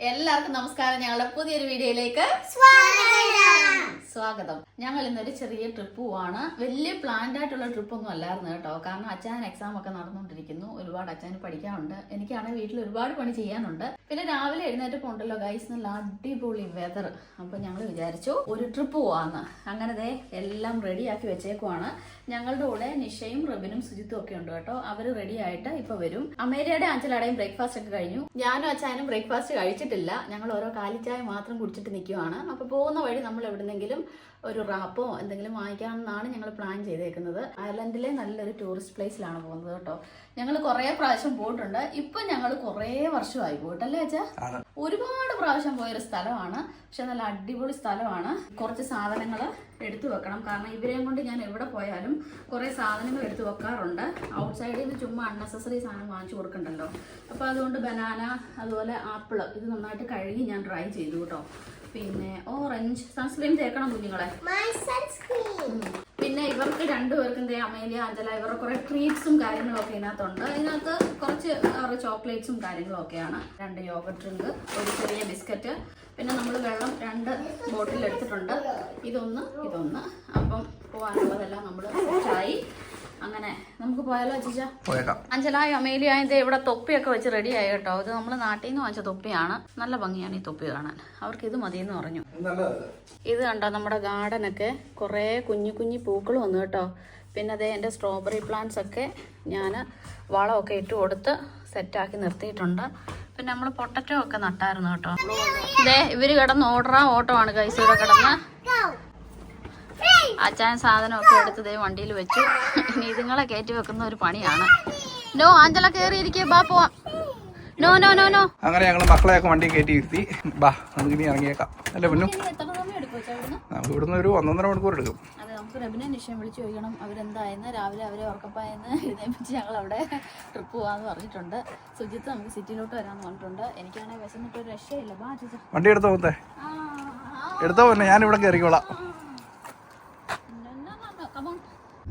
എല്ലാവർക്കും നമസ്കാരം. ഞങ്ങളുടെ പുതിയൊരു വീഡിയോയിലേക്ക് സ്വാഗതം. ഞങ്ങൾ ഇന്നൊരു ചെറിയ ട്രിപ്പ് പോവാണ്. വലിയ പ്ലാൻഡ് ആയിട്ടുള്ള ട്രിപ്പ് ഒന്നും അല്ലായിരുന്നു കേട്ടോ. കാരണം അച്ഛൻ എക്സാം ഒക്കെ നടന്നുകൊണ്ടിരിക്കുന്നു. ഒരുപാട് അച്ഛന് പഠിക്കാനുണ്ട്. എനിക്കാണെങ്കിൽ വീട്ടിൽ ഒരുപാട് പണി ചെയ്യാനുണ്ട്. പിന്നെ രാവിലെ എഴുന്നേറ്റ് പോണ്ടല്ലോ ഗൈസ് നല്ല അടിപൊളി വെതർ അപ്പൊ ഞങ്ങൾ വിചാരിച്ചു ഒരു ട്രിപ്പ് പോവാന്ന്. അങ്ങനത്തെ എല്ലാം റെഡിയാക്കി വെച്ചേക്കുവാണ്. ഞങ്ങളുടെ കൂടെ നിഷയും റബിനും സുജിത്തും ഒക്കെ ഉണ്ട് കേട്ടോ. അവർ റെഡി ആയിട്ട് ഇപ്പൊ വരും. അമേരിയയുടെ അഞ്ചലടയും ബ്രേക്ക്ഫാസ്റ്റ് ഒക്കെ കഴിഞ്ഞു. ഞാനും അച്ഛനും ബ്രേക്ക്ഫാസ്റ്റ് കഴിച്ചിട്ടില്ല. ഞങ്ങൾ ഓരോ കാലിച്ചായ മാത്രം കുടിച്ചിട്ട് നിൽക്കുവാണ് അപ്പൊ പോകുന്ന വഴി നമ്മൾ എവിടുന്നെങ്കിലും ഒരു റാപ്പോ എന്തെങ്കിലും വാങ്ങിക്കാമെന്നാണ് ഞങ്ങൾ പ്ലാൻ ചെയ്തേക്കുന്നത്. അയർലൻഡിലെ നല്ലൊരു ടൂറിസ്റ്റ് പ്ലേസിലാണ് പോകുന്നത് കേട്ടോ. ഞങ്ങൾ കുറേ പ്രാവശ്യം പോയിട്ടുണ്ട്. ഇപ്പൊ ഞങ്ങൾ കുറേ വർഷമായി പോയിട്ടല്ലേ അച്ഛാ? ഒരുപാട് പ്രാവശ്യം പോയൊരു സ്ഥലമാണ്. പക്ഷെ നല്ല അടിപൊളി സ്ഥലമാണ്. കുറച്ച് സാധനങ്ങൾ എടുത്തു വെക്കണം. കാരണം ഇവരെയും കൊണ്ട് ഞാൻ എവിടെ പോയാലും കുറേ സാധനങ്ങൾ എടുത്തു വെക്കാറുണ്ട്. ഔട്ട്സൈഡിൽ നിന്ന് ചുമ്മാ അൺനെസസറി സാധനം വാങ്ങിച്ചു കൊടുക്കണ്ടല്ലോ. അപ്പോൾ അതുകൊണ്ട് ബനാന അതുപോലെ ആപ്പിൾ ഇത് നന്നായിട്ട് കഴുകി ഞാൻ ട്രൈ ചെയ്തു കേട്ടോ. പിന്നെ ഓറഞ്ച് സൺസ്ക്രീൻ തേക്കണം കുഞ്ഞുങ്ങളെ. പിന്നെ ഇവർക്ക് രണ്ടുപേർക്കും അമേലിയ അഞ്ചല ഇവരുടെ കുറെ ട്രീറ്റ്സും കാര്യങ്ങളും ഒക്കെ ഇതിനകത്തുണ്ട്. ഇതിനകത്ത് കുറച്ച് അവരുടെ ചോക്ലേറ്റ്സും കാര്യങ്ങളും ഒക്കെയാണ് രണ്ട് യോഗ ഡ്രിങ്ക് ഒരു ചെറിയ ബിസ്ക്കറ്റ് പിന്നെ നമ്മൾ വെള്ളം രണ്ട് ബോട്ടിൽ എടുത്തിട്ടുണ്ട്. ഇതൊന്ന് ഇതൊന്ന്. അപ്പം പോകാനുള്ളതെല്ലാം നമ്മൾ സെറ്റായി അങ്ങനെ നമുക്ക് പോയാലോ ചേച്ചാ പോയേക്കാം. അഞ്ചലായ അമേലിയായ ദേ ഇവിടെ തൊപ്പിയൊക്കെ വെച്ച് റെഡിയായി കേട്ടോ ഇത് നമ്മൾ നാട്ടിൽ നിന്ന് വാങ്ങിച്ച തൊപ്പിയാണ്. നല്ല ഭംഗിയാണ് ഈ തൊപ്പി കാണാൻ. അവർക്ക് ഇത് മതിയെന്ന് പറഞ്ഞു. ഇത് കണ്ടോ നമ്മുടെ ഗാർഡൻ ഒക്കെ? കുറേ കുഞ്ഞു കുഞ്ഞു പൂക്കൾ വന്നു കേട്ടോ പിന്നെ അതേ എന്റെ സ്ട്രോബെറി പ്ലാന്റ്സ് ഒക്കെ ഞാൻ വളമൊക്കെ ഇട്ട് കൊടുത്ത് സെറ്റാക്കി നിർത്തിയിട്ടുണ്ട്. പിന്നെ നമ്മൾ പൊട്ടറ്റോ ഒക്കെ നട്ടായിരുന്നു കേട്ടോ ഇതേ ഇവർ കിടന്ന് ഓടറ ഓട്ടോ ആണ് കൈസൂടെ കിടന്ന്. സാധനം സാധനമൊക്കെ എടുത്ത് ദേ വണ്ടിയിൽ വെച്ചു. ഇനി ഇതുങ്ങളെ കയറ്റി വെക്കുന്ന ഒരു പണിയാണ്. നോ ആഞ്ചല കയറിയിരിക്കുക ബാ പോവാ. No no no no. അങ്ങനെ ഞങ്ങൾ മക്കളെയൊക്കെ വണ്ടി കയറ്റി ഇരുത്തി. ബാ നമുക്ക് ഇനി ഇറങ്ങിയേക്കാം. അല്ലേ പൊന്നു? നമുക്ക് ഇവിടുന്ന് ഒരു ഒന്നൊന്നര മണിക്കൂർ എടുക്കും. നമുക്ക് റബിനെ നിഷം വിളിച്ചു ചോദിക്കണം. അവരെന്തായെന്ന്? രാവിലെ അവരെ ഉറക്കപ്പായെന്ന്? എഴുന്നേപ്പിച്ച് ഞങ്ങൾ അവിടെ ട്രിപ്പ് പോകാന്ന് പറഞ്ഞിട്ടുണ്ട്. സുജിത്ത് നമുക്ക് സിറ്റിയിലോട്ട് വരാന്ന് പറഞ്ഞിട്ടുണ്ട്. എനിക്കാണെങ്കിൽ വിശന്നിട്ട് ഒരു രക്ഷയില്ല. വണ്ടി എടുത്തോ പോത്തെ എടുത്തോ പൊന്നെ ഞാൻ ഇവിടെ കയറിക്കോളാം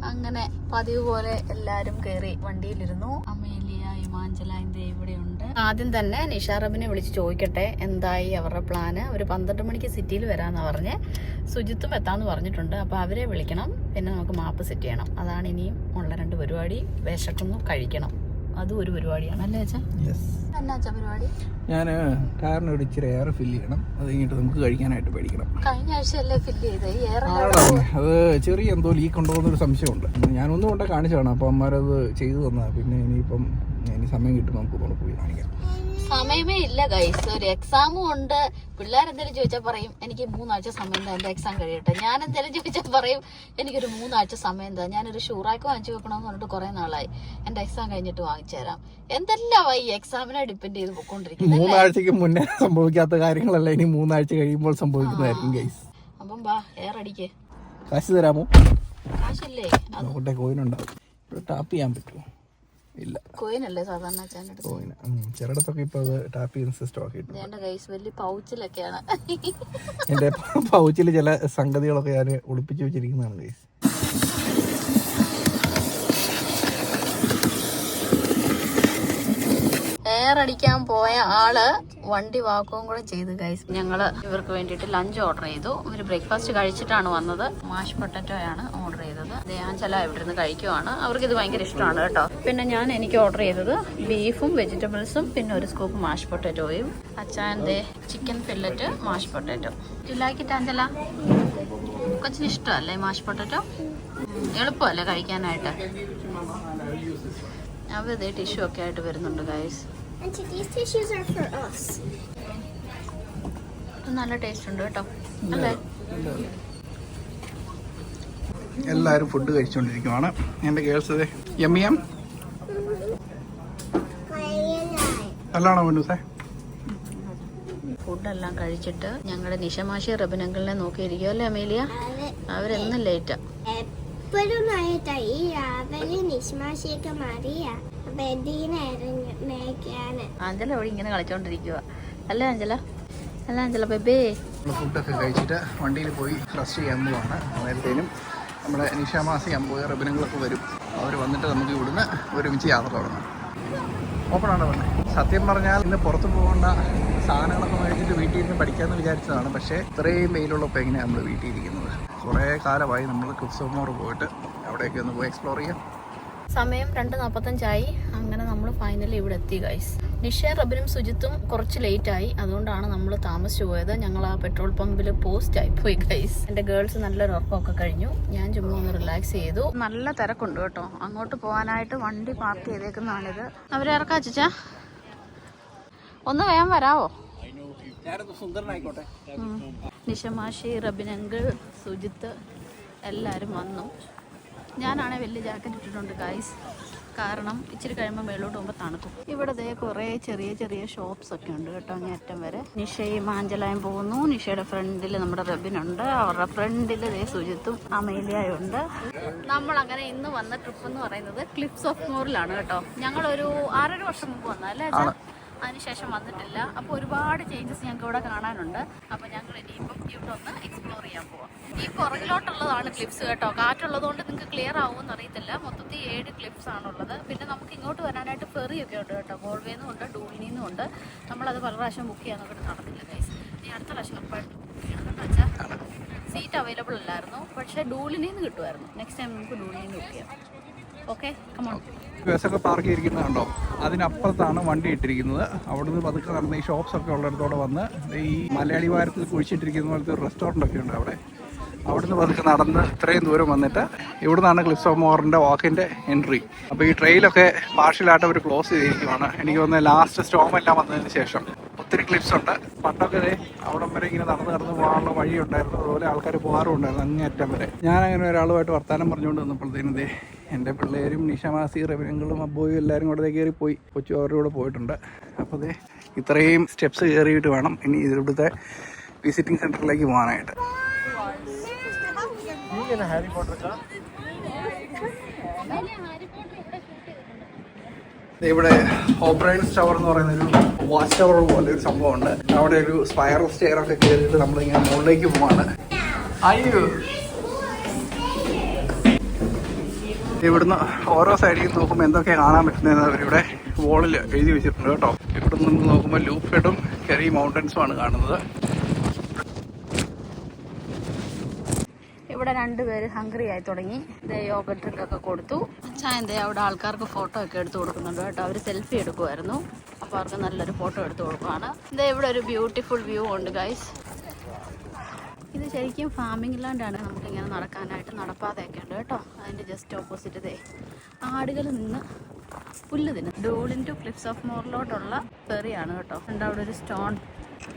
അങ്ങനെ പതിവ് പോലെ എല്ലാരും കയറി വണ്ടിയിലിരുന്നു. അമേലിയ ഇമാഞ്ചല ഇന്ത്യ ഇവിടെയുണ്ട്. ആദ്യം തന്നെ നിഷാറബിനെ വിളിച്ച് ചോദിക്കട്ടെ എന്തായി അവരുടെ പ്ലാന് ഒരു പന്ത്രണ്ട് മണിക്ക് സിറ്റിയിൽ വരാന്ന് പറഞ്ഞ്. സുജിത്തും എത്താന്ന് പറഞ്ഞിട്ടുണ്ട് അപ്പൊ അവരെ വിളിക്കണം. പിന്നെ നമുക്ക് മാപ്പ് സെറ്റ് ചെയ്യണം. അതാണ് ഇനിയും ഉള്ള രണ്ട് പരിപാടി. വിശക്കുന്നു കഴിക്കണം. അതും ഒരു പരിപാടിയാണ് അല്ലേ അച്ഛാ? പരിപാടി? ഞാൻ കാറിന് ഒരു ഇച്ചിരി എയർ ഫില്ല് ചെയ്യണം. അത് കഴിഞ്ഞിട്ട് നമുക്ക് കഴിക്കാനായിട്ട് പേടിക്കണം കഴിഞ്ഞ ആഴ്ചയല്ലേ ഫില്ല് ചെയ്ത്? ഈ ഏറെ അത് ചെറിയ എന്തോ ലീക്ക് ഉണ്ടോ എന്നൊരു സംശയമുണ്ട്. ഞാനൊന്നും കൊണ്ട് കാണിച്ചതാണ്. അപ്പം അമ്മമാരത് ചെയ്തു തന്നാ പിന്നെ ഇനിയിപ്പം ഇനി സമയം കിട്ടും നമുക്ക് പോയി കാണിക്കാം. സമയമേ ഇല്ല ഗൈസ് ഒരു എക്സാമും ഉണ്ട്. പിള്ളേരെന്തെങ്കിലും ചോദിച്ചാൽ പറയും എനിക്ക് മൂന്നാഴ്ച സമയം എന്താ എക്സാം കഴിയട്ടെ. ഞാൻ എന്തെങ്കിലും ചോദിച്ചാൽ പറയും എനിക്കൊരു മൂന്നാഴ്ച സമയം എന്താ ഞാനൊരു ഷൂറാക്ക് വാങ്ങിച്ചു വെക്കണമെന്ന് പറഞ്ഞിട്ട് കുറെ നാളായി. എന്റെ എക്സാം കഴിഞ്ഞിട്ട് വാങ്ങിച്ചു തരാം. എന്തെല്ലാം ഈ എക്സാമിനെ ഡിപ്പെൻഡ് ചെയ്ത് പോയിക്കൊണ്ടിരിക്കുന്നത് മൂന്നാഴ്ചക്ക് മുന്നേ സംഭവിക്കാത്ത കാര്യങ്ങളല്ല. ഇനി മൂന്നാഴ്ച കഴിയുമ്പോൾ സംഭവിക്കുന്നതായിരിക്കും ഗൈസ് അപ്പം ബാ ഏറടിക്ക് കാശ് തരാമോ? കാശില്ലേ? അത് നോക്കട്ടെ കോയിനുണ്ടാവും ടാപ്പ് ചെയ്യാൻ പറ്റുമോ? ഇല്ല. കോയിനല്ലേ സാധാരണ കോയിന്. ചിലയിടത്തൊക്കെ ഇപ്പോൾ അത് ടാപ്പ് ചെയ്യുന്ന സിസ്റ്റം ആക്കിയിട്ടുണ്ട് എന്റെ പൗച്ചിലൊക്കെയാണ്. എന്റെ പൗച്ചിൽ ചില സംഗതികളൊക്കെ ഞാൻ ഒളിപ്പിച്ചു വെച്ചിരിക്കുന്നതാണ് ഗൈസ് എയർ അടിക്കാൻ പോയ ആൾ വണ്ടി വാക്കുകയും കൂടെ ചെയ്തു ഗൈസ് ഞങ്ങൾ ഇവർക്ക് വേണ്ടിയിട്ട് ലഞ്ച് ഓർഡർ ചെയ്തു. ഇവർ ബ്രേക്ക്ഫാസ്റ്റ് കഴിച്ചിട്ടാണ് വന്നത്. മാഷ് പൊട്ടറ്റോയാണ് ഓർഡർ ചെയ്തത്. ദേഹാഞ്ചല ഇവിടെ നിന്ന് കഴിക്കുവാണ്. അവർക്ക് ഇത് ഭയങ്കര ഇഷ്ടമാണ് കേട്ടോ. പിന്നെ ഞാൻ എനിക്ക് ഓർഡർ ചെയ്തത് ബീഫും വെജിറ്റബിൾസും പിന്നെ ഒരു സ്കൂപ്പ് മാഷ് പൊട്ടറ്റോയും അച്ചാന്റെ chicken fillet mash potato like Angela? കൊച്ചിന് ഇഷ്ടമല്ലേ മാഷ് പൊട്ടറ്റോ എളുപ്പമല്ലേ കഴിക്കാനായിട്ട്? അവർ ഇതേ ടിഷ്യൂ ഒക്കെ ആയിട്ട് വരുന്നുണ്ട് guys And these tissues are for us. നല്ല ടേസ്റ്റ് ഉണ്ട് കേട്ടോ. അല്ലേ? എല്ലാവരും ഫുഡ് കഴിച്ചുകൊണ്ടിരിക്കുവാണ് എന്റെ ഗേൾസ് എം എം നല്ലതാണോ മുന്നൂസേ ഫുഡെല്ലാം കഴിച്ചിട്ട് ഞങ്ങളുടെ നിഷമാശി റബിനങ്കിളിനെ നോക്കിയിരിക്കുവോ അല്ലേ അമേലിയ? അവരെന്നും ലേറ്റാ എപ്പോഴും ആയിട്ടാ ഈ രാവിലെ നിഷമാശിയൊക്കെ മാറിയാ. അഞ്ചല ഇവിടെ ഇങ്ങനെ കളിച്ചോണ്ടിരിക്കുക അല്ലേ അഞ്ചല അല്ല അഞ്ചല ബേബേ? ഫുഡൊക്കെ കഴിച്ചിട്ട് വണ്ടിയിൽ പോയി റെസ്റ്റ് ചെയ്യാൻ പോവാണ്. നേരത്തേനും നമ്മുടെ നിഷാമാസി അമ്പോയ റബിനങ്ങളൊക്കെ വരും. അവർ വന്നിട്ട് നമുക്ക് ഇവിടുന്ന് ഒരുമിച്ച് യാത്ര തുടങ്ങാം. ഓപ്പൺ ആണ് പറഞ്ഞത് സത്യം പറഞ്ഞാൽ ഇന്ന് പുറത്ത് പോകേണ്ട സാധനങ്ങളൊക്കെ ഇരുന്ന് പഠിക്കാമെന്ന് വിചാരിച്ചതാണ്. പക്ഷേ ഇത്രയും വെയിലുള്ളപ്പോൾ എങ്ങനെയാണ് നമ്മൾ വീട്ടിൽ ഇരിക്കുന്നത്? കുറേ കാലമായി നമ്മൾ ക്രിപ്സോമോർ പോയിട്ട് അവിടെയൊക്കെ ഒന്ന് പോയി എക്സ്പ്ലോർ ചെയ്യാം. സമയം രണ്ട് നാൽപ്പത്തഞ്ചായി അങ്ങനെ നമ്മൾ ഫൈനലി ഇവിടെ എത്തി ഗൈസ് നിഷ റബിനും സുജിത്തും കുറച്ച് ലേറ്റ് ആയി. അതുകൊണ്ടാണ് നമ്മൾ താമസിച്ചു പോയത്. ഞങ്ങൾ ആ പെട്രോൾ പമ്പിൽ പോസ്റ്റ് ആയി പോയി ഗൈസ് എന്റെ ഗേൾസ് നല്ലൊരു ഉറക്കമൊക്കെ കഴിഞ്ഞു. ഞാൻ ചുമ്മാ ഒന്ന് റിലാക്സ് ചെയ്തു. നല്ല തിരക്കുണ്ട് കേട്ടോ. അങ്ങോട്ട് പോകാനായിട്ട് വണ്ടി പാർക്ക് ചെയ്തേക്കുന്നതാണിത്. അവരെ ഇറക്കാച്ചാ ഒന്ന് വേഗം വരാവോ. നിഷമാഷി റബിനങ്കിൾ സുജിത്ത് എല്ലാരും വന്നു. ഞാനാണെ വലിയ ജാക്കറ്റ് ഇട്ടിട്ടുണ്ട് ഗൈസ് കാരണം ഇച്ചിരി കഴിയുമ്പോൾ മേളോട്ട് പോകുമ്പോൾ തണുക്കും. ഇവിടെ ദേ കുറേ ചെറിയ ചെറിയ ഷോപ്സ് ഒക്കെ ഉണ്ട് കേട്ടോ അങ്ങേറ്റം വരെ. നിഷയും ആഞ്ചലായും പോകുന്നു. നിഷയുടെ ഫ്രണ്ടിൽ നമ്മുടെ റബിനുണ്ട് അവരുടെ ഫ്രണ്ടിൽ ദേ സുജിത്തും അമേലിയായും ഉണ്ട്. നമ്മൾ അങ്ങനെ ഇന്ന് വന്ന ട്രിപ്പ് എന്ന് പറയുന്നത് ക്ലിപ്സ് ഓഫ് മോറിലാണ് കേട്ടോ. ഞങ്ങളൊരു ആറര വർഷം മുമ്പ് വന്നല്ലേ? അതിനുശേഷം വന്നിട്ടില്ല. അപ്പോൾ ഒരുപാട് ചേഞ്ചസ് ഞങ്ങൾക്ക് ഇവിടെ കാണാനുണ്ട്. അപ്പോൾ ഞങ്ങൾ ഇനിയിപ്പം ഇവിടെ ഒന്ന് എക്സ്പ്ലോർ ചെയ്യാൻ പോവാം. ഈ പുറകിലോട്ടുള്ളതാണ് ക്ലിപ്സ് കേട്ടോ. കാറ്റുള്ളതുകൊണ്ട് നിങ്ങൾക്ക് ക്ലിയർ ആവുമെന്ന് അറിയത്തില്ല. മൊത്തത്തിൽ ഏഴ് ക്ലിപ്സ് ആണുള്ളത്. പിന്നെ നമുക്ക് ഇങ്ങോട്ട് വരാനായിട്ട് ഫെറി ഒക്കെ ഉണ്ട് കേട്ടോ. ഗോൾവേന്നും ഉണ്ട് ഡൂളിനിന്നും ഉണ്ട്. നമ്മളത് പല പ്രാവശ്യം ബുക്ക് ചെയ്യാൻ നോക്കിയിട്ട് നടന്നില്ല ഗൈസ് ഇനി അടുത്ത പ്രാവശ്യം ഉറപ്പായിട്ടും സീറ്റ് അവൈലബിൾ അല്ലായിരുന്നു. പക്ഷേ ഡൂളിനിന്ന് കിട്ടുമായിരുന്നു നെക്സ്റ്റ് ടൈം നമുക്ക് ഡൂളിനിന്ന് ബുക്ക് ചെയ്യാം. ഓക്കെ കമോൺ ബസ്സൊക്കെ പാർക്ക് ചെയ്തിരിക്കുന്നത് കണ്ടോ അതിനപ്പുറത്താണ് വണ്ടി ഇട്ടിരിക്കുന്നത്. അവിടുന്ന് പതുക്കെ നടന്ന് ഈ ഷോപ്സൊക്കെ ഉള്ളിടത്തോടെ വന്ന് ഈ മലയാളി വാരത്തിൽ കുഴിച്ചിട്ടിരിക്കുന്ന പോലത്തെ ഒരു റെസ്റ്റോറന്റ് ഒക്കെ ഉണ്ട് അവിടെ. അവിടുന്ന് പതുക്കെ നടന്ന് ഇത്രയും ദൂരം വന്നിട്ട് ഇവിടുന്നാണ് ഓഫ് മോറിന്റെ വാക്കിന്റെ എൻട്രി അപ്പോൾ ഈ ട്രെയിലൊക്കെ പാർഷ്യലായിട്ട് അവർ ക്ലോസ് ചെയ്തിരിക്കുവാണ്. എനിക്ക് തോന്നുന്നത് ലാസ്റ്റ് സ്റ്റോം എല്ലാം വന്നതിന് ശേഷം ഒത്തിരി ക്ലിപ്സ് ഉണ്ട്. പണ്ടൊക്കെ അവിടം വരെ ഇങ്ങനെ നടന്ന് നടന്ന് പോകാനുള്ള വഴി ഉണ്ടായിരുന്നു അതുപോലെ ആൾക്കാർ പോകാറുണ്ടായിരുന്നു അങ്ങേറ്റം വരെ. ഞാൻ അങ്ങനെ ഒരാളുമായിട്ട് വർത്തമാനം പറഞ്ഞുകൊണ്ട് വന്നപ്പോഴത്തേനും എന്റെ പിള്ളേരും നിഷമാസി റബിനങ്ങളും അബ്ബോയും എല്ലാവരും കൂടെ കയറി പോയി. കൊച്ചു അവരുടെ കൂടെ പോയിട്ടുണ്ട്. അപ്പോൾ ദേ ഇത്രയും സ്റ്റെപ്സ് കയറിയിട്ട് വേണം ഇനി ഇവിടുത്തെ വിസിറ്റിംഗ് സെന്ററിലേക്ക് പോകാനായിട്ട്. ഇവിടെ ഓബ്രൈൻസ് ടവർ എന്ന് പറയുന്ന ഒരു വാച്ച് ടവർ പോലെ ഒരു സംഭവമുണ്ട്. അവിടെ ഒരു സ്പയർ സ്റ്റെയർ ഒക്കെ കയറിയിട്ട് നമ്മളിങ്ങനെ മുകളിലേക്ക് പോവാണ്. അയ്യോ ഇവിടുന്ന് ഓരോ സൈഡിൽ നോക്കുമ്പോൾ എന്തൊക്കെയാണ് കാണാൻ പറ്റുന്നതെന്ന് അവരിവിടെ വോളിൽ എഴുതി വെച്ചിട്ടുണ്ട് കേട്ടോ. ഇവിടെ നിന്ന് നോക്കുമ്പോൾ ലൂഫെഡും കെറി മൗണ്ടൻസുമാണ് കാണുന്നത്. ഇവിടെ രണ്ടുപേര് ഹംഗ്രി ആയി തുടങ്ങി. യോഗ കൊടുത്തു. ചായ എന്തേ അവിടെ ആൾക്കാർക്ക് ഫോട്ടോ ഒക്കെ എടുത്തു കൊടുക്കുന്നുണ്ട് കേട്ടോ. അവർ സെൽഫി എടുക്കുമായിരുന്നു അപ്പോൾ അവർക്ക് നല്ലൊരു ഫോട്ടോ എടുത്തു കൊടുക്കുകയാണ് ഇതേ ഇവിടെ ഒരു ബ്യൂട്ടിഫുൾ വ്യൂ ഉണ്ട് ഗൈസ് ഇത് ശരിക്കും ഫാമിംഗ് ലാൻഡാണ് നമുക്കിങ്ങനെ നടക്കാനായിട്ട് നടപ്പാതയൊക്കെ ഉണ്ട് കേട്ടോ. അതിന്റെ ജസ്റ്റ് ഓപ്പോസിറ്റ് ഇതേ. ആടുകൾ നിന്ന് പുല്ല് തിന്ന്. ഡൂളിൻ ടു ക്ലിപ്സ് ഓഫ് മോറിലോട്ടുള്ള ഫെറിയാണ് കേട്ടോ. ഉണ്ട് അവിടെ ഒരു സ്റ്റോൺ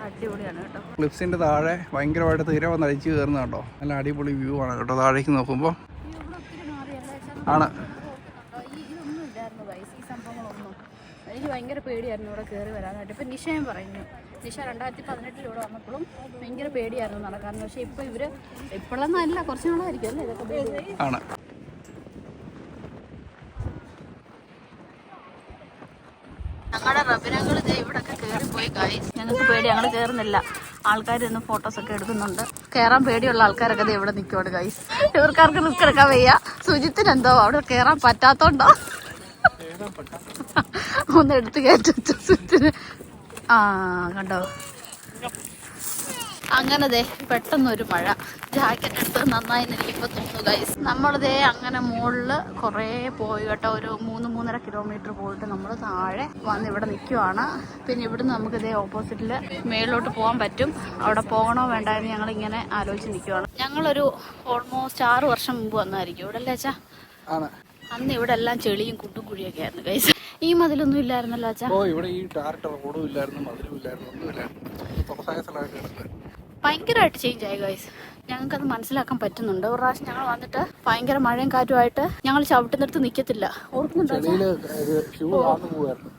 അടിപൊളിയാണ് കേട്ടോ. ക്ലിപ്സിന്റെ താഴെ ഭയങ്കരമായിട്ട് തീരെ വന്ന് അടിച്ച് കയറുന്ന കേട്ടോ. നല്ല അടിപൊളി വ്യൂ ആണ് കേട്ടോ. താഴേക്ക് നോക്കുമ്പോൾ ആണ് ഉണ്ടോ? ഈ ഇതൊന്നും ഇല്ലായിരുന്നു ഗൈസ് ഈ സംഭവങ്ങളൊന്നും എനിക്ക് ഭയങ്കര പേടിയായിരുന്നു ഇവിടെ കയറി വരാനായിട്ട്. ഇപ്പം നിഷയും പറയുന്നു. നിഷ രണ്ടായിരത്തി പതിനെട്ടിൽ ഇവിടെ വന്നപ്പോഴും ഭയങ്കര പേടിയായിരുന്നു നടക്കാൻ. പക്ഷേ ഇപ്പം ഇവർ ഇപ്പോഴൊന്നും അല്ല കുറച്ച് നാളായിരിക്കും അല്ലേ ഇതൊക്കെ പേടി? ഞങ്ങളുടെ ഇവിടൊക്കെ ഗൈസ് ഞങ്ങൾക്ക് പേടി ഞങ്ങൾ കയറുന്നില്ല ആൾക്കാർ ഇന്ന് ഫോട്ടോസ് ഒക്കെ എടുക്കുന്നുണ്ട്. കയറാൻ പേടിയുള്ള ആൾക്കാരൊക്കെ ഇത് ഇവിടെ നിൽക്കുവാണ് ഗൈസ് ഇവർക്കാർക്ക് റിസ്ക് എടുക്കാൻ വയ്യ. സുജിത്തിന് എന്തോ അവിടെ കയറാൻ പറ്റാത്തോണ്ടോ? ഒന്ന് എടുത്ത് കയറ്റത്തിന് ആ കണ്ടോ? അങ്ങനെ ദേ പെട്ടെന്നൊരു മഴ. ജാക്കറ്റ് എടുത്ത് നന്നായി നിൽക്കുമ്പോൾ തോന്നുന്നു ഗൈസ് നമ്മളിതേ അങ്ങനെ മുകളിൽ കുറേ പോയി കേട്ടോ. ഒരു മൂന്ന് മൂന്നര കിലോമീറ്റർ പോയിട്ട് നമ്മൾ താഴെ വന്ന് ഇവിടെ നിൽക്കുവാണ് പിന്നെ ഇവിടുന്ന് നമുക്ക് ഇതേ ഓപ്പോസിറ്റിൽ മേളിലോട്ട് പോകാൻ പറ്റും. അവിടെ പോകണോ വേണ്ട എന്ന് ഞങ്ങൾ ഇങ്ങനെ ആലോചിച്ച് നിൽക്കുവാണ് ഞങ്ങളൊരു ഓൾമോസ്റ്റ് ആറ് വർഷം മുമ്പ് വന്നായിരിക്കും ഇവിടെ അല്ലേ അച്ഛാ അന്ന് ഇവിടെ എല്ലാം ചെളിയും കുണ്ടും കുഴിയൊക്കെ ആയിരുന്നു ഗൈസ് ഈ മതിലൊന്നും ഇല്ലായിരുന്നല്ലോ അച്ഛാ. ഓ ഇവിടെ ഈ ടാറിട്ട റോഡും ഇല്ലായിരുന്നു മതിലും ഇല്ലായിരുന്നു തുറസായ സ്ഥലമായിട്ട് ഭയങ്കരമായിട്ട് ചേഞ്ച് ആയി ഗൈസ് ഞങ്ങൾക്കത് മനസ്സിലാക്കാൻ പറ്റുന്നുണ്ട്. ഒരു പ്രാവശ്യം ഞങ്ങൾ വന്നിട്ട് ഭയങ്കര മഴയും കാറ്റുമായിട്ട് ഞങ്ങൾ ചവിട്ടുന്നിടത്ത് നിൽക്കത്തില്ല ഓർക്കുന്നുണ്ടോ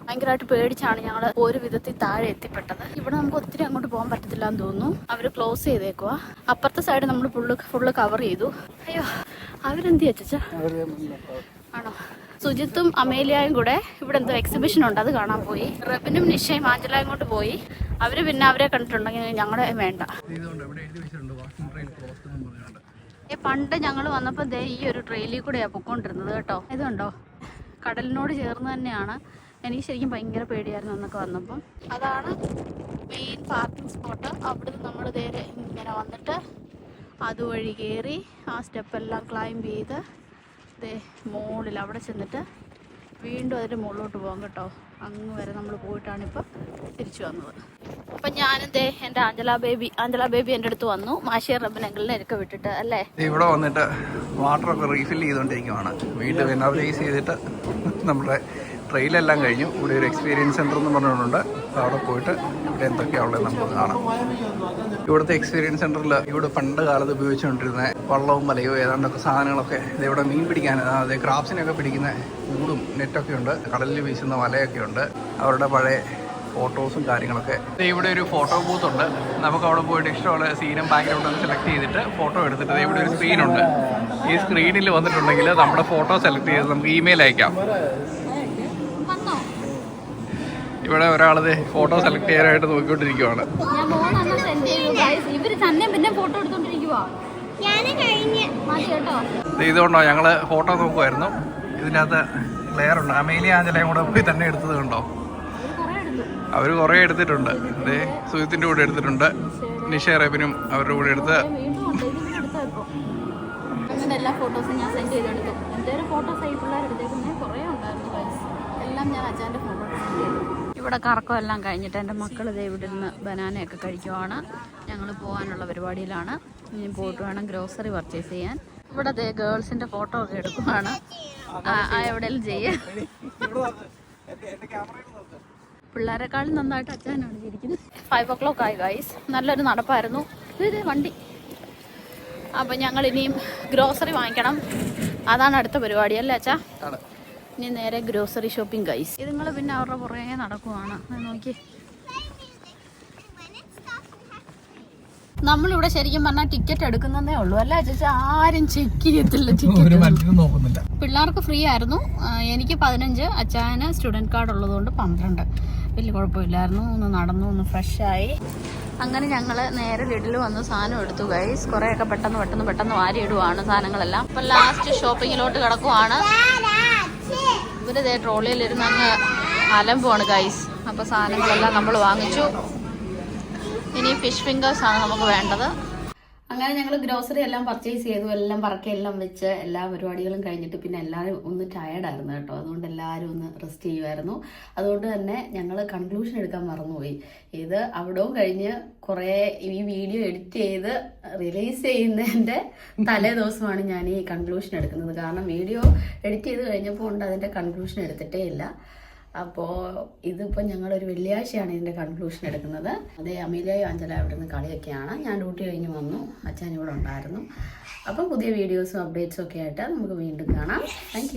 ഭയങ്കരമായിട്ട് പേടിച്ചാണ് ഞങ്ങൾ ഒരു വിധത്തിൽ താഴെ എത്തിപ്പെട്ടത്. ഇവിടെ നമുക്ക് ഒത്തിരി അങ്ങോട്ട് പോകാൻ പറ്റത്തില്ല എന്ന് തോന്നുന്നു. അവർ ക്ലോസ് ചെയ്തേക്കുക അപ്പുറത്തെ സൈഡ് നമ്മൾ ഫുള്ള് ഫുള്ള് കവർ ചെയ്തു. അയ്യോ അവരെന്ത് ചച്ചാ ആണോ? സുജിത്തും അമേലിയായും കൂടെ ഇവിടെ എന്തോ എക്സിബിഷൻ ഉണ്ട് അത് കാണാൻ പോയി. റബിനും നിഷയും ആഞ്ചലായും കൊണ്ട് പോയി. അവർ പിന്നെ അവരെ കണ്ടിട്ടുണ്ടെങ്കിൽ ഞങ്ങളുടെ വേണ്ട. പണ്ട് ഞങ്ങൾ വന്നപ്പോൾ ദേ ഈ ഒരു ട്രെയിലിൽ കൂടെയാണ് പൊക്കോണ്ടിരുന്നത് കേട്ടോ. ഇതുണ്ടോ? കടലിനോട് ചേർന്ന് തന്നെയാണ്. എനിക്ക് ശരിക്കും ഭയങ്കര പേടിയായിരുന്നു അന്നൊക്കെ വന്നപ്പം. അതാണ് മെയിൻ പാർക്കിംഗ് സ്പോട്ട് അവിടുന്ന് നമ്മൾ നേരെ ഇങ്ങനെ വന്നിട്ട് അതുവഴി കയറി ആ സ്റ്റെപ്പെല്ലാം ക്ലൈംബ് ചെയ്ത് ദേ മുകളിൽ അവിടെ ചെന്നിട്ട് വീണ്ടും അതിന്റെ മുകളിലോട്ട് പോകാം കേട്ടോ. അങ്ങ് വരെ നമ്മൾ പോയിട്ടാണ് ഇപ്പം തിരിച്ചു വന്നത്. അപ്പം ഞാനും ദേ എന്റെ ആഞ്ചല ബേബി ആഞ്ചല ബേബി എന്റെ അടുത്ത് വന്നു. മാഷിയർ റബ്ബിനെങ്കിലും എനിക്ക് വിട്ടിട്ട് അല്ലേ? ഇവിടെ വന്നിട്ട് വാട്ടറൊക്കെ റീഫിൽ ചെയ്തുകൊണ്ടിരിക്കുവാണ് വീണ്ടും എനർജൈസ് ചെയ്തിട്ട് നമ്മുടെ ട്രെയിലെല്ലാം കഴിഞ്ഞു. ഇവിടെ ഒരു എക്സ്പീരിയൻസ് സെന്റർ എന്ന് പറഞ്ഞിട്ടുണ്ട്. അവിടെ പോയിട്ട് ഇവിടെ എന്തൊക്കെയാണ് ഉള്ളത് നമുക്ക് കാണാം. ഇവിടുത്തെ എക്സ്പീരിയൻസ് സെന്ററിൽ ഇവിടെ പണ്ട് കാലത്ത് ഉപയോഗിച്ചുകൊണ്ടിരുന്ന വള്ളവും വലയോ ഏതാണ്ടൊക്കെ സാധനങ്ങളൊക്കെ ഇവിടെ മീൻ പിടിക്കാൻ അതായത് ക്രാബ്സിനെയൊക്കെ പിടിക്കുന്ന കൂടും നെറ്റൊക്കെ ഉണ്ട്. കടലിൽ വീശുന്ന വലയൊക്കെ ഉണ്ട്. അവരുടെ പഴയ ഫോട്ടോസും കാര്യങ്ങളൊക്കെ. ഇവിടെ ഒരു ഫോട്ടോ ബൂത്ത് ഉണ്ട്. നമുക്ക് അവിടെ പോയിട്ട് ഇഷ്ടമുള്ള സീനും ബാക്ക്ഗ്രൗണ്ടും സെലക്ട് ചെയ്തിട്ട് ഫോട്ടോ എടുത്തിട്ട് ഇവിടെ ഒരു സ്ക്രീൻ ഉണ്ട്. ഈ സ്ക്രീനിൽ വന്നിട്ടുണ്ടെങ്കിൽ നമ്മുടെ ഫോട്ടോ സെലക്ട് ചെയ്ത് നമുക്ക് ഇമെയിൽ അയക്കാം. ഇവിടെ ഒരാൾ ഫോട്ടോ സെലക്ട് ചെയ്യാനായിട്ട് നോക്കിക്കൊണ്ടിരിക്കുവാണ്. ഞാൻ മോനന്ന് സെൻഡ് ചെയ്തു ഗൈസ് ഇവർ തന്നെ പിന്നെ ഫോട്ടോ എടുത്തോണ്ടിരിക്കുവാ. ഞാൻ കഴിഞ്ഞ്. മതി കേട്ടോ. ദേ ഇതുകൊണ്ടോ ഞങ്ങൾ ഫോട്ടോ നോക്കുമായിരുന്നു ഇതിനകത്ത് ക്ലെയർ ഉണ്ട്. അമേലിയ ആഞ്ചലയും കൂടെ പോയി തന്നെ എടുത്തത് കണ്ടോ? അവർ കുറെ എടുത്തു. അവർ കുറേ എടുത്തിട്ടുണ്ട്. ദേ സുജിത്തിന്റെ കൂടെ എടുത്തിട്ടുണ്ട്. നിഷ റബിനും അവരുടെ കൂടെ എടുത്ത്. എല്ലാ ഫോട്ടോസും ഞാൻ സെൻഡ് ചെയ്തെടുത്തു. എന്തേലും ഫോട്ടോസ് ആയിട്ടുള്ള പിള്ളേർ എടുത്തേക്കുന്നത് കുറേ ഉണ്ടായിരുന്നു ഗൈസ് എല്ലാം ഞാൻ അച്ഛന്റെ ഫോട്ടോ ഇവിടെ കറക്കം എല്ലാം കഴിഞ്ഞിട്ട് എന്റെ മക്കൾ ഇതേ ഇവിടെ നിന്ന് ബനാനയൊക്കെ കഴിക്കുവാണ്. ഞങ്ങൾ പോകാനുള്ള പരിപാടിയിലാണ്. ഇനി പോയിട്ട് വേണം ഗ്രോസറി പർച്ചേസ് ചെയ്യാൻ. ഇവിടെ ദേ ഗേൾസിന്റെ ഫോട്ടോ ഒക്കെ എടുക്കുവാണ്. എവിടെയെങ്കിലും ചെയ്യാം. പിള്ളേരെക്കാളും നന്നായിട്ട് അച്ഛനാണ് ഇരിക്കുന്നത്. ഫൈവ് ഓ ക്ലോക്ക് ആയി ഗൈസ് നല്ലൊരു നടപ്പായിരുന്നു. ഇത് വണ്ടി. അപ്പം ഞങ്ങൾ ഇനിയും ഗ്രോസറി വാങ്ങിക്കണം. അതാണ് അടുത്ത പരിപാടി അല്ലേ അച്ഛാ? ഇനി നേരെ ഗ്രോസറി ഷോപ്പിംഗ് ഇത് നിങ്ങൾ പിന്നെ അവരുടെ പുറകെ നടക്കുവാണ്. നോക്കി. നമ്മളിവിടെ ശരിക്കും പറഞ്ഞാൽ ടിക്കറ്റ് എടുക്കുന്നതേ ഉള്ളൂ. അല്ല ചേച്ചി ആരും ചെക്ക് ചെയ്യത്തില്ല ടിക്കറ്റ് പിള്ളേർക്ക് ഫ്രീ ആയിരുന്നു. എനിക്ക് പതിനഞ്ച് അച്ചായന് സ്റ്റുഡന്റ് കാർഡ് ഉള്ളതുകൊണ്ട് പന്ത്രണ്ട്. വലിയ കുഴപ്പമില്ലായിരുന്നു. ഒന്ന് നടന്നു ഒന്ന് ഫ്രഷായി അങ്ങനെ ഞങ്ങൾ നേരെ ലിഡിൽ വന്ന് സാധനം എടുത്തു ഗൈസ് കുറേയൊക്കെ പെട്ടെന്ന് പെട്ടെന്ന് പെട്ടെന്ന് വാരി ഇടുവാണ് സാധനങ്ങളെല്ലാം അപ്പം ലാസ്റ്റ് ഷോപ്പിങ്ങിലോട്ട് കിടക്കുവാണ്. ഇവർ ഇതേ ട്രോളിയിലിരുന്ന് അങ്ങ് അലമ്പാണ് ഗൈസ് അപ്പോൾ സാധനങ്ങളെല്ലാം നമ്മൾ വാങ്ങിച്ചു. ഇനി ഫിഷ് ഫിംഗേഴ്സാണ് നമുക്ക് വേണ്ടത്. അങ്ങനെ ഞങ്ങൾ ഗ്രോസറി എല്ലാം പർച്ചേസ് ചെയ്തു. എല്ലാം പറക്കെല്ലാം വെച്ച് എല്ലാ പരിപാടികളും കഴിഞ്ഞിട്ട് പിന്നെ എല്ലാവരും ഒന്ന് ടയർഡായിരുന്നു കേട്ടോ. അതുകൊണ്ട് എല്ലാവരും ഒന്ന് റെസ്റ്റ് ചെയ്യുമായിരുന്നു. അതുകൊണ്ട് തന്നെ ഞങ്ങൾ കൺക്ലൂഷൻ എടുക്കാൻ മറന്നുപോയി. ഇത് അവിടവും കഴിഞ്ഞ് കുറേ ഈ വീഡിയോ എഡിറ്റ് ചെയ്ത് റിലീസ് ചെയ്യുന്നതിന്റെ തലേ ദിവസമാണ് ഞാൻ ഈ കൺക്ലൂഷൻ എടുക്കുന്നത്. കാരണം വീഡിയോ എഡിറ്റ് ചെയ്ത് കഴിഞ്ഞപ്പോൾ ഉണ്ട് അതിന്റെ കൺക്ലൂഷൻ എടുത്തിട്ടേ ഇല്ല. അപ്പോൾ ഇതിപ്പോൾ ഞങ്ങളൊരു വെള്ളിയാഴ്ചയാണ് ഇതിന്റെ കൺക്ലൂഷൻ എടുക്കുന്നത്. അതേ അമീലയും അഞ്ചല അവിടുന്ന് കളിയൊക്കെയാണ്. ഞാൻ ഡ്യൂട്ടി കഴിഞ്ഞ് വന്നു. അച്ഛൻ ഇവിടെ ഉണ്ടായിരുന്നു. അപ്പം പുതിയ വീഡിയോസും അപ്ഡേറ്റ്സും ഒക്കെ ആയിട്ട് നമുക്ക് വീണ്ടും കാണാം. താങ്ക്